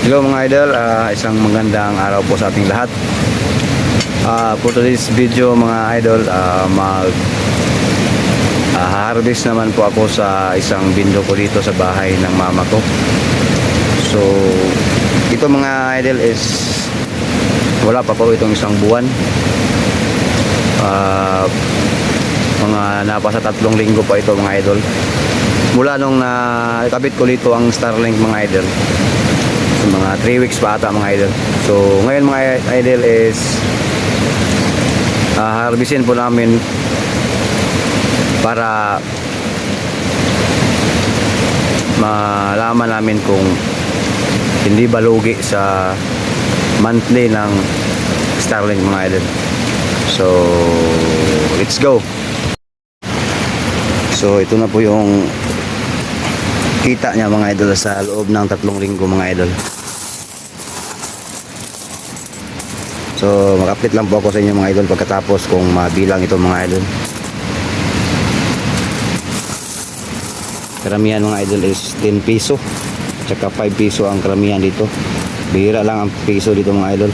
Hello mga idol, ah, isang magandang araw po sa ating lahat. Ah, for today's video mga idol, ah, mag ah, harvest naman po ako sa isang bindo ko dito sa bahay ng mama ko. So, ito mga idol is wala pa po itong isang buwan. Ah, mga napasa tatlong linggo pa ito mga idol. Mula nung nakabit ko dito ang Starlink mga idol mga 3 weeks pa ata mga idol. So ngayon mga idol is uh, harvestin po namin para malaman namin kung hindi ba lugi sa monthly ng Starlink mga idol. So let's go. So ito na po yung kita niya mga idol sa loob ng tatlong linggo mga idol So, mag-update lang po ako sa inyo mga idol pagkatapos kung mabilang ito mga idol. Karamihan mga idol is 10 piso. Tsaka 5 piso ang karamihan dito. Bihira lang ang piso dito mga idol.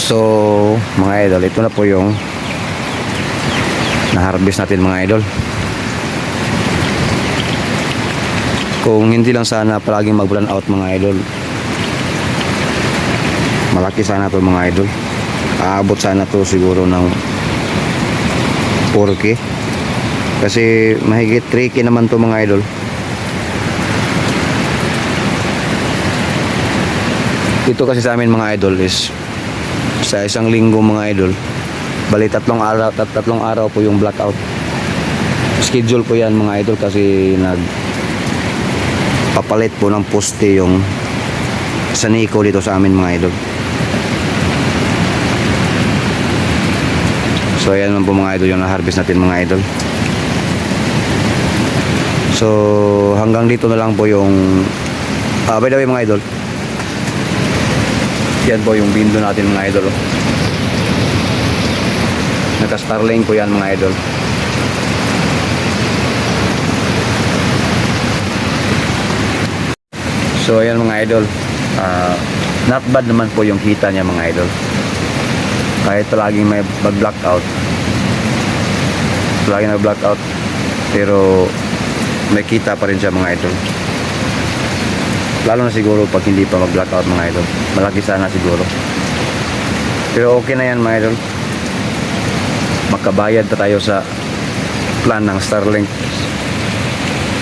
So, mga idol, ito na po yung na-harvest natin mga idol. Kung hindi lang sana palaging mag-run out mga idol. Malaki sana to mga idol. Aabot sana to siguro ng 4K. Kasi mahigit 3K naman to mga idol. Ito kasi sa amin mga idol is sa isang linggo mga idol bali tatlong araw tat, tatlong araw po yung blackout. Schedule po yan mga idol kasi nag papalit po ng poste yung sa Nico dito sa amin mga idol. So ayan naman po mga idol yung na-harvest natin mga idol. So hanggang dito na lang po yung ah, by the way mga idol yan po yung window natin mga idol. Naka-starlink po yan mga idol. So ayan mga idol. Ah, not bad naman po yung kita niya mga idol. Kahit palaging may mag-blackout. Palaging nag-blackout. Pero may kita pa rin siya mga idol. Lalo na siguro pag hindi pa mag-blackout mga idol. Malaki sana siguro. Pero okay na yan mga idol. Makabayad pa tayo sa plan ng Starlink.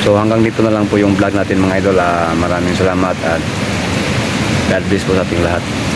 So hanggang dito na lang po yung vlog natin mga idol. Ah, maraming salamat at God bless po sa ating lahat.